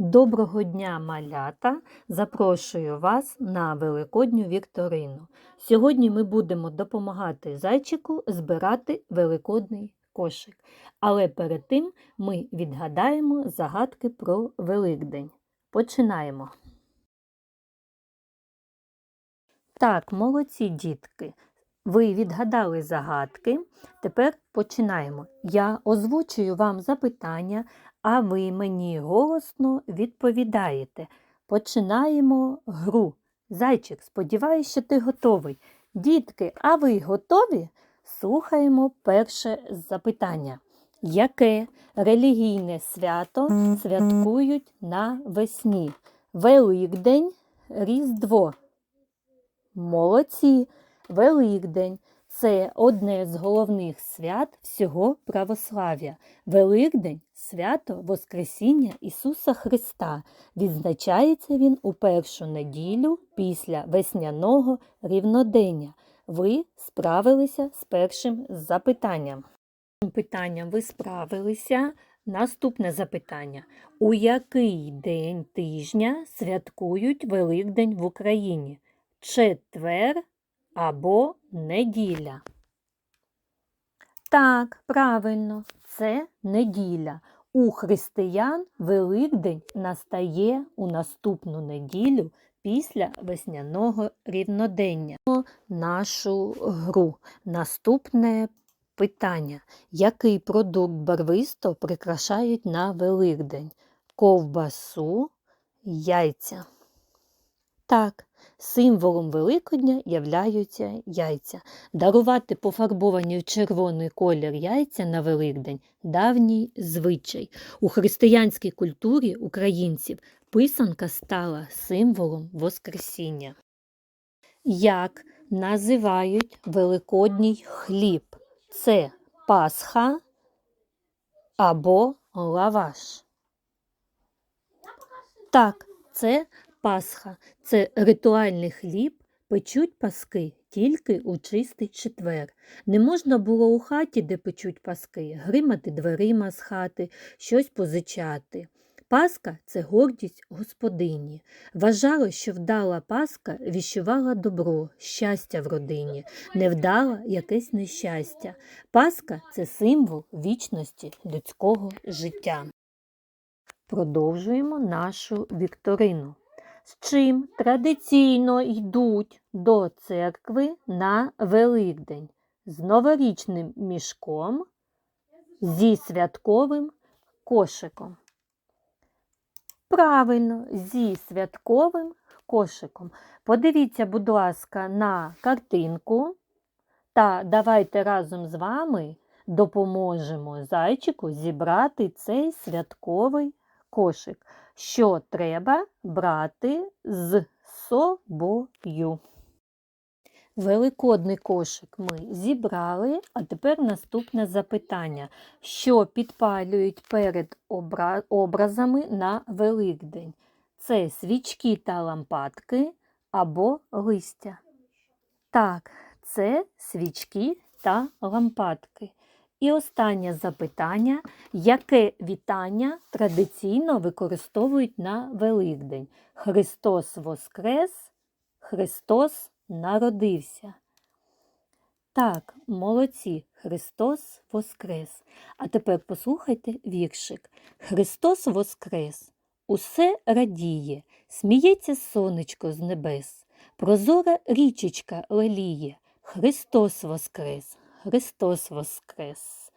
Доброго дня, малята! Запрошую вас на Великодню вікторину. Сьогодні ми будемо допомагати зайчику збирати великодний кошик. Але перед тим ми відгадаємо загадки про Великдень. Починаємо. Так, молодці дітки. Ви відгадали загадки. Тепер починаємо. Я озвучую вам запитання, а ви мені голосно відповідаєте. Починаємо гру. Зайчик, сподіваюся, що ти готовий. Дітки, а ви готові? Слухаємо перше запитання. Яке релігійне свято святкують на весні? Великдень, Різдво. Молодці! Великдень це одне з головних свят всього православ'я. Великдень свято Воскресіння Ісуса Христа. Відзначається він у першу неділю після весняного рівнодення. Ви справилися з першим запитанням. Питанням ви справилися. Наступне запитання. У який день тижня святкують Великдень в Україні? Четвер або неділя? Так, правильно, це неділя. У християн Великдень настає у наступну неділю після весняного рівнодення. Нашу гру. Наступне питання. Який продукт барвисто прикрашають на Великдень? Ковбасу, яйця. Так, символом Великодня являються яйця. Дарувати пофарбовані в червоний колір яйця на Великдень давній звичай. У християнській культурі українців писанка стала символом Воскресіння. Як називають великодній хліб? Це пасха або лаваш. Так, це Пасха це ритуальний хліб, печуть паски тільки у чистий четвер. Не можна було у хаті, де печуть паски, гримати дверима з хати, щось позичати. Паска це гордість господині. Вважало, що вдала паска віщувала добро, щастя в родині, невдала якесь нещастя. Паска це символ вічності людського життя. Продовжуємо нашу вікторину з чим традиційно йдуть до церкви на Великдень з новорічним мішком зі святковим кошиком. Правильно, зі святковим кошиком. Подивіться, будь ласка, на картинку та давайте разом з вами допоможемо зайчику зібрати цей святковий кошик що треба брати з собою. Великодний кошик ми зібрали, а тепер наступне запитання, що підпалюють перед образами на Великдень? Це свічки та лампадки або листя. Так, це свічки та лампадки. І останнє запитання, яке вітання традиційно використовують на Великдень? Христос Воскрес, Христос народився. Так, молодці, Христос Воскрес. А тепер послухайте віршик. Христос Воскрес, усе радіє, сміється сонечко з небес, прозора річечка леліє, Христос Воскрес. Христос Воскрес!